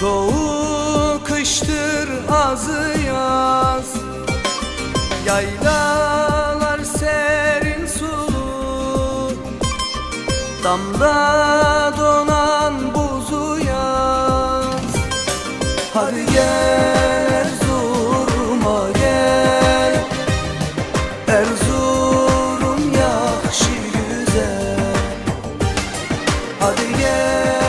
Çoğu kıştır azı yaz. Yaylalar serin sulu Damla donan buzu yaz. Hadi gel Erzurum'a gel. Erzurum yakşı güzel. Hadi gel.